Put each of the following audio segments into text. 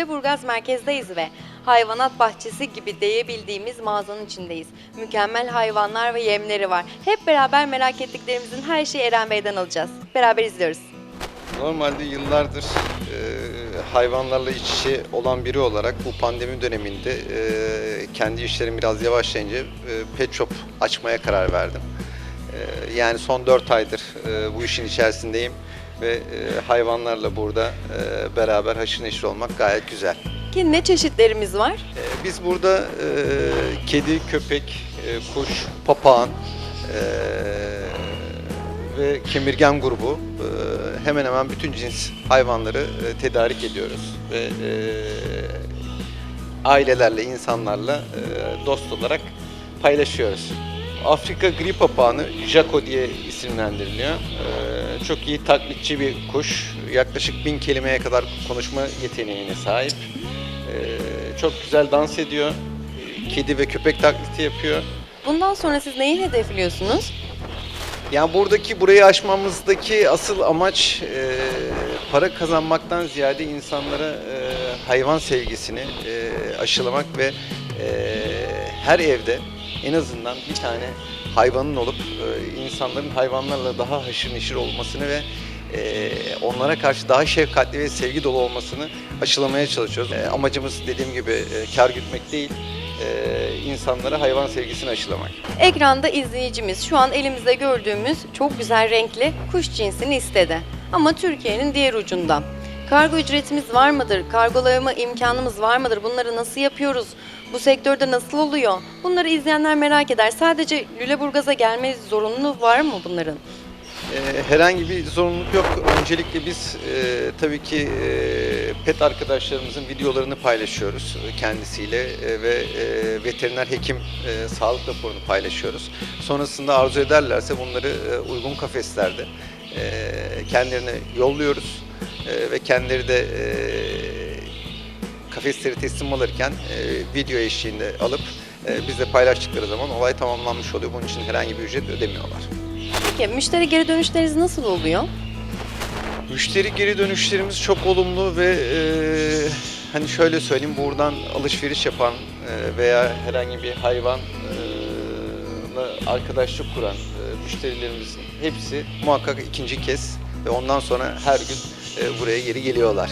Lüleburgaz merkezdeyiz ve hayvanat bahçesi gibi diyebildiğimiz mağazanın içindeyiz. Mükemmel hayvanlar ve yemleri var. Hep beraber merak ettiklerimizin her şeyi Eren Bey'den alacağız. Beraber izliyoruz. Normalde yıllardır e, hayvanlarla iç içe olan biri olarak bu pandemi döneminde e, kendi işlerim biraz yavaşlayınca e, pet shop açmaya karar verdim. E, yani son 4 aydır e, bu işin içerisindeyim ve e, hayvanlarla burada e, beraber haşır neşir olmak gayet güzel. Ki ne çeşitlerimiz var? E, biz burada e, kedi, köpek, e, kuş, papağan e, ve kemirgen grubu e, hemen hemen bütün cins hayvanları e, tedarik ediyoruz ve e, ailelerle, insanlarla e, dost olarak paylaşıyoruz. Afrika gri papağanı Jaco diye isimlendiriliyor. E, çok iyi taklitçi bir kuş. Yaklaşık bin kelimeye kadar konuşma yeteneğine sahip. Ee, çok güzel dans ediyor. Kedi ve köpek taklidi yapıyor. Bundan sonra siz neyi hedefliyorsunuz? Yani buradaki burayı aşmamızdaki asıl amaç e, para kazanmaktan ziyade insanlara e, hayvan sevgisini e, aşılamak ve e, her evde en azından bir tane hayvanın olup e, insanların hayvanlarla daha haşır neşir olmasını ve e, onlara karşı daha şefkatli ve sevgi dolu olmasını aşılamaya çalışıyoruz. E, amacımız dediğim gibi e, kar gütmek değil, insanlara hayvan sevgisini aşılamak. Ekranda izleyicimiz şu an elimizde gördüğümüz çok güzel renkli kuş cinsini istedi. Ama Türkiye'nin diğer ucundan. Kargo ücretimiz var mıdır? Kargolama imkanımız var mıdır? Bunları nasıl yapıyoruz? Bu sektörde nasıl oluyor? Bunları izleyenler merak eder. Sadece Lüleburgaz'a gelme zorunluluğu var mı bunların? Ee, herhangi bir zorunluluk yok. Öncelikle biz e, tabii ki e, pet arkadaşlarımızın videolarını paylaşıyoruz kendisiyle e, ve e, veteriner hekim e, sağlık raporunu paylaşıyoruz. Sonrasında arzu ederlerse bunları e, uygun kafeslerde e, kendilerine yolluyoruz E, ve kendileri de e, kafesleri teslim alırken e, video eşliğinde alıp e, bizle paylaştıkları zaman olay tamamlanmış oluyor. Bunun için herhangi bir ücret ödemiyorlar. Peki müşteri geri dönüşleriniz nasıl oluyor? Müşteri geri dönüşlerimiz çok olumlu ve e, hani şöyle söyleyeyim buradan alışveriş yapan e, veya herhangi bir hayvanla arkadaşlık kuran e, müşterilerimizin hepsi muhakkak ikinci kez ve ondan sonra her gün e, buraya geri geliyorlar.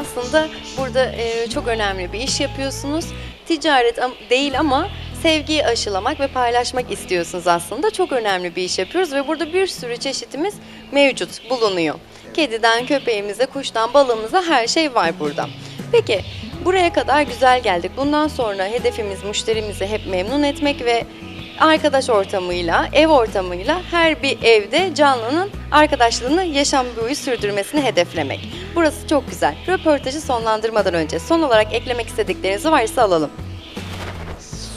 Aslında burada e, çok önemli bir iş yapıyorsunuz. Ticaret değil ama sevgiyi aşılamak ve paylaşmak istiyorsunuz aslında. Çok önemli bir iş yapıyoruz ve burada bir sürü çeşitimiz mevcut, bulunuyor. Kediden, köpeğimize, kuştan, balığımıza her şey var burada. Peki buraya kadar güzel geldik. Bundan sonra hedefimiz müşterimizi hep memnun etmek ve arkadaş ortamıyla, ev ortamıyla her bir evde canlının arkadaşlığını yaşam boyu sürdürmesini hedeflemek. Burası çok güzel. Röportajı sonlandırmadan önce son olarak eklemek istedikleriniz varsa alalım.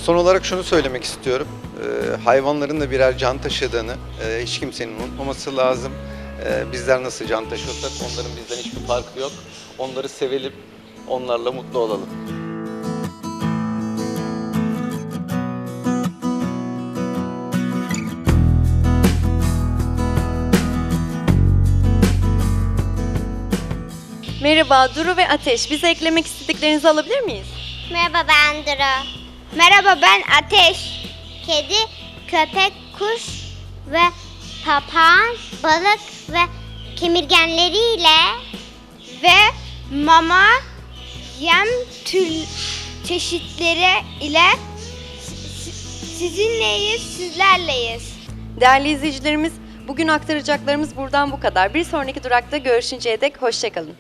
Son olarak şunu söylemek istiyorum. E, hayvanların da birer can taşıdığını e, hiç kimsenin unutmaması lazım. E, bizler nasıl can taşıyorsak onların bizden hiçbir farkı yok. Onları sevelim, onlarla mutlu olalım. Merhaba Duru ve Ateş. Bize eklemek istediklerinizi alabilir miyiz? Merhaba ben Duru. Merhaba ben Ateş. Kedi, köpek, kuş ve papağan, balık ve kemirgenleriyle ve mama, yem tür çeşitleri ile si- sizinleyiz, sizlerleyiz. Değerli izleyicilerimiz, bugün aktaracaklarımız buradan bu kadar. Bir sonraki durakta görüşünceye dek hoşçakalın.